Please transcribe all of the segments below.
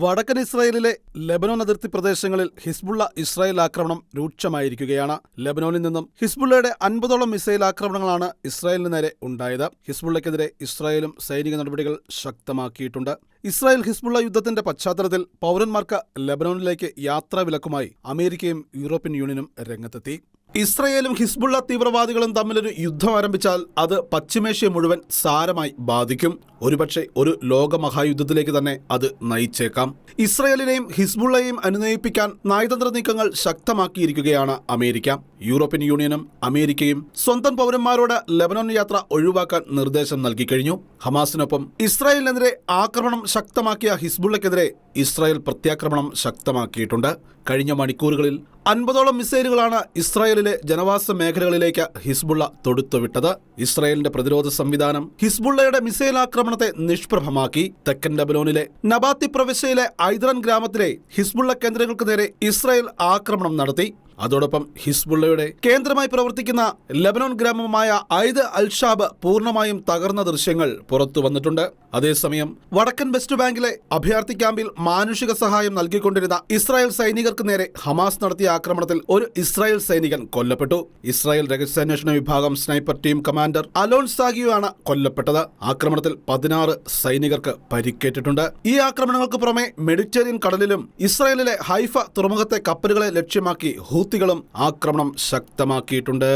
വടക്കൻ ഇസ്രായേലിലെ ലെബനോൻ അതിർത്തി പ്രദേശങ്ങളിൽ ഹിസ്ബുള്ള ഇസ്രായേൽ ആക്രമണം രൂക്ഷമായിരിക്കുകയാണ്. ലെബനോനിൽ നിന്നും ഹിസ്ബുള്ളയുടെ അൻപതോളം മിസൈൽ ആക്രമണങ്ങളാണ് ഇസ്രായേലിന് നേരെ ഉണ്ടായത്. ഹിസ്ബുള്ളയ്ക്കെതിരെ ഇസ്രായേലും സൈനിക നടപടികൾ ശക്തമാക്കിയിട്ടുണ്ട്. ഇസ്രായേൽ ഹിസ്ബുള്ള യുദ്ധത്തിന്റെ പശ്ചാത്തലത്തിൽ പൗരന്മാർക്ക് ലെബനോനിലേക്ക് യാത്രാവിലക്കുമായി അമേരിക്കയും യൂറോപ്യൻ യൂണിയനും രംഗത്തെത്തി. ഇസ്രയേലും ഹിസ്ബുള്ള തീവ്രവാദികളും തമ്മിലൊരു യുദ്ധം ആരംഭിച്ചാൽ അത് പശ്ചിമേഷ്യ മുഴുവൻ സാരമായി ബാധിക്കും. ഒരുപക്ഷെ ഒരു ലോകമഹായുദ്ധത്തിലേക്ക് തന്നെ അത് നയിച്ചേക്കാം. ഇസ്രയേലിനെയും ഹിസ്ബുള്ളയെയും അനുനയിപ്പിക്കാൻ നയതന്ത്ര നീക്കങ്ങൾ ശക്തമാക്കിയിരിക്കുകയാണ് അമേരിക്ക. യൂറോപ്യൻ യൂണിയനും അമേരിക്കയും സ്വന്തം പൗരന്മാരോട് ലെബനോൻ യാത്ര ഒഴിവാക്കാൻ നിർദ്ദേശം നൽകിക്കഴിഞ്ഞു ഹമാസിനൊപ്പം ഇസ്രായേലിനെതിരെ ആക്രമണം ശക്തമാക്കിയ ഹിസ്ബുള്ളക്കെതിരെ ഇസ്രായേൽ പ്രത്യാക്രമണം ശക്തമാക്കിയിട്ടുണ്ട്. കഴിഞ്ഞ മണിക്കൂറുകളിൽ അൻപതോളം മിസൈലുകളാണ് ഇസ്രായേലിലെ ജനവാസ മേഖലകളിലേക്ക് ഹിസ്ബുള്ള തൊടുത്തുവിട്ടത്. ഇസ്രായേലിന്റെ പ്രതിരോധ സംവിധാനം ഹിസ്ബുള്ളയുടെ മിസൈൽ ആക്രമണത്തെ നിഷ്പ്രഭമാക്കി. തെക്കൻ ലബനോനിലെ നബാത്തി പ്രവിശ്യയിലെ ഐദ്രൻ ഗ്രാമത്തിലെ ഹിസ്ബുള്ള കേന്ദ്രങ്ങൾക്ക് നേരെ ഇസ്രായേൽ ആക്രമണം നടത്തി. അതോടൊപ്പം ഹിസ്ബുള്ളയുടെ കേന്ദ്രമായി പ്രവർത്തിക്കുന്ന ലബനോൺ ഗ്രാമമായ ഐദ് അൽഷാബ് പൂർണമായും തകർന്ന ദൃശ്യങ്ങൾ പുറത്തു വന്നിട്ടുണ്ട്. അതേസമയം വടക്കൻ വെസ്റ്റ് ബാങ്കിലെ അഭയാർത്ഥി ക്യാമ്പിൽ മാനുഷിക സഹായം നൽകിക്കൊണ്ടിരുന്ന ഇസ്രായേൽ സൈനികർക്ക് നേരെ ഹമാസ് നടത്തിയ ആക്രമണത്തിൽ ഒരു ഇസ്രായേൽ സൈനികൻ കൊല്ലപ്പെട്ടു. ഇസ്രായേൽ രഹസ്യാന്വേഷണ വിഭാഗം സ്നൈപ്പർ ടീം കമാൻഡർ അലോൺ സാഗിയുമാണ് കൊല്ലപ്പെട്ടത്. ആക്രമണത്തിൽ പതിനാറ് സൈനികർക്ക് പരിക്കേറ്റിട്ടുണ്ട്. ഈ ആക്രമണങ്ങൾക്ക് പുറമെ മെഡിറ്ററേനിയൻ കടലിലും ഇസ്രായേലിലെ ഹൈഫ തുറമുഖത്തെ കപ്പലുകളെ ലക്ഷ്യമാക്കി ഹൂത്തികളും ആക്രമണം ശക്തമാക്കിയിട്ടുണ്ട്.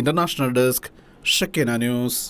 International desk Shakeena news.